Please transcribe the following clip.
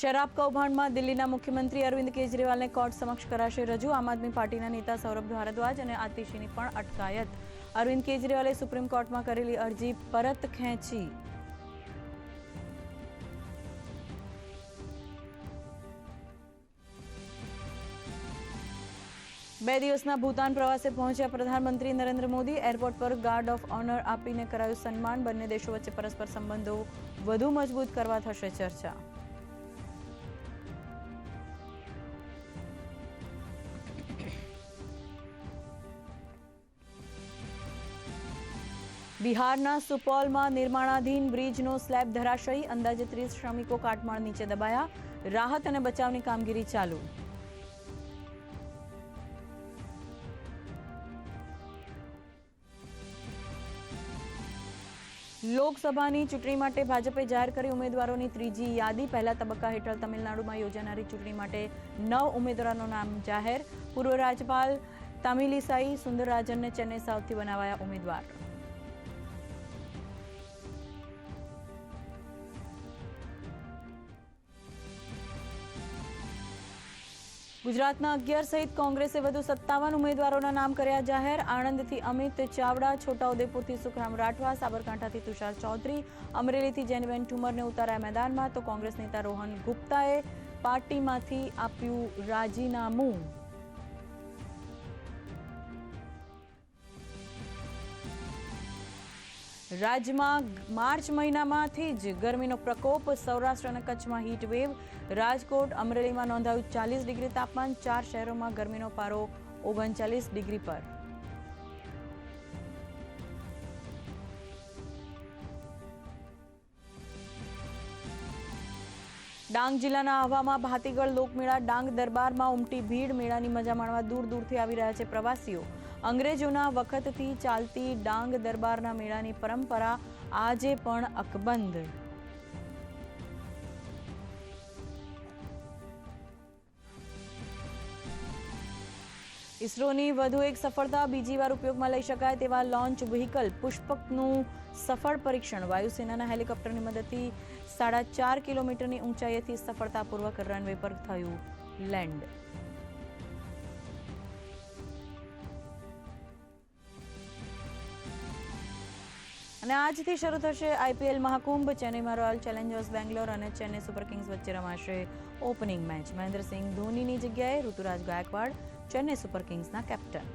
શરાબ કૌભાંડમાં દિલ્હીના મુખ્યમંત્રી અરવિંદ કેજરીવાલને કોર્ટ સમક્ષ કરાશે રજૂ. આમ આદમી પાર્ટીના નેતા સૌરભ ભારદ્વાજ અને આતિશીની પણ અટકાયત. અરવિંદ કેજરીવાલે સુપ્રીમ કોર્ટમાં કરેલી અરજી પરત ખેંચી. બે દિવસના ભૂતાન પ્રવાસે પહોંચ્યા પ્રધાનમંત્રી નરેન્દ્ર મોદી. એરપોર્ટ પર ગાર્ડ ઓફ ઓનર આપીને કરાયું સન્માન. બંને દેશો વચ્ચે પરસ્પર સંબંધો વધુ મજબૂત કરવા થશે ચર્ચા. બિહારના સુપોલમાં નિર્માણાધીન બ્રિજનો સ્લેબ ધરાશયી, અંદાજે ત્રીસ શ્રમિકો કાટમાળ નીચે દબાયા. રાહત અને બચાવની કામગીરી ચાલુ. લોકસભાની ચૂંટણી માટે ભાજપે જાહેર કરી ઉમેદવારોની ત્રીજી યાદી. પહેલા તબક્કા હેઠળ તમિલનાડુમાં યોજાનારી ચૂંટણી માટે નવ ઉમેદવારોનું નામ જાહેર. પૂર્વ રાજ્યપાલ તામિલીસાઈ સુંદરરાજનને ચેન્નઈ સાઉથથી બનાવાયા ઉમેદવાર. ગુજરાતના અગિયાર સહિત કોંગ્રેસે વધુ સત્તાવન ઉમેદવારોના નામ કર્યા. જાહેર આણંદથી અમિત ચાવડા, છોટાઉદેપુરથી સુખરામ રાઠવા, સાબરકાંઠાથી તુષાર ચૌધરી, અમરેલીથી જેનબેન ઠુમરને ઉતાર્યા મેદાનમાં તો કોંગ્રેસ નેતા રોહન ગુપ્તાએ પાર્ટીમાંથી આપ્યું રાજીનામું. રાજ્યમાં માર્ચ મહિનામાંથી જ ગરમીનો પ્રકોપ સૌરાષ્ટ્ર અને કચ્છમાં હીટ વેવ રાજકોટ, અમરેલીમાં નોંધાયું ચાલીસ ડિગ્રી તાપમાન. ચાર શહેરોમાં ગરમીનો પારો ઓગણચાલીસ ડિગ્રી પર. ડાંગ જિલ્લાના આહવામાં ભાતીગળ લોકમેળા ડાંગ દરબારમાં ઉમટી ભીડ મેળાની મજા માણવા દૂર દૂરથી આવી રહ્યા છે પ્રવાસીઓ. અંગ્રેજોના વખતથી ચાલતી ડાંગ દરબારના મેળાની પરંપરા આજે પણ અકબંધ. ઇસરોની વધુ એક સફળતા બીજી વાર ઉપયોગમાં લઈ શકાય તેવા લોન્ચ વ્હીકલ પુષ્પકનું સફળ પરીક્ષણ. વાયુસેનાના હેલિકોપ્ટરની મદદથી સાડા ચાર કિલોમીટરની ઊંચાઈએથી સફળતાપૂર્વક રનવે પર થયું લેન્ડ અને આજથી શરૂ થશે આઈપીએલ મહાકુંભ. ચેન્નઈમાં રોયલ ચેલેન્જર્સ બેંગ્લોર અને ચેન્નઈ સુપર કિંગ્સ વચ્ચે રમાશે ઓપનિંગ મેચ મહેન્દ્રસિંહ ધોનીની જગ્યાએ ઋતુરાજ ગાયકવાડ ચેન્નઈ સુપર કિંગ્સના કેપ્ટન.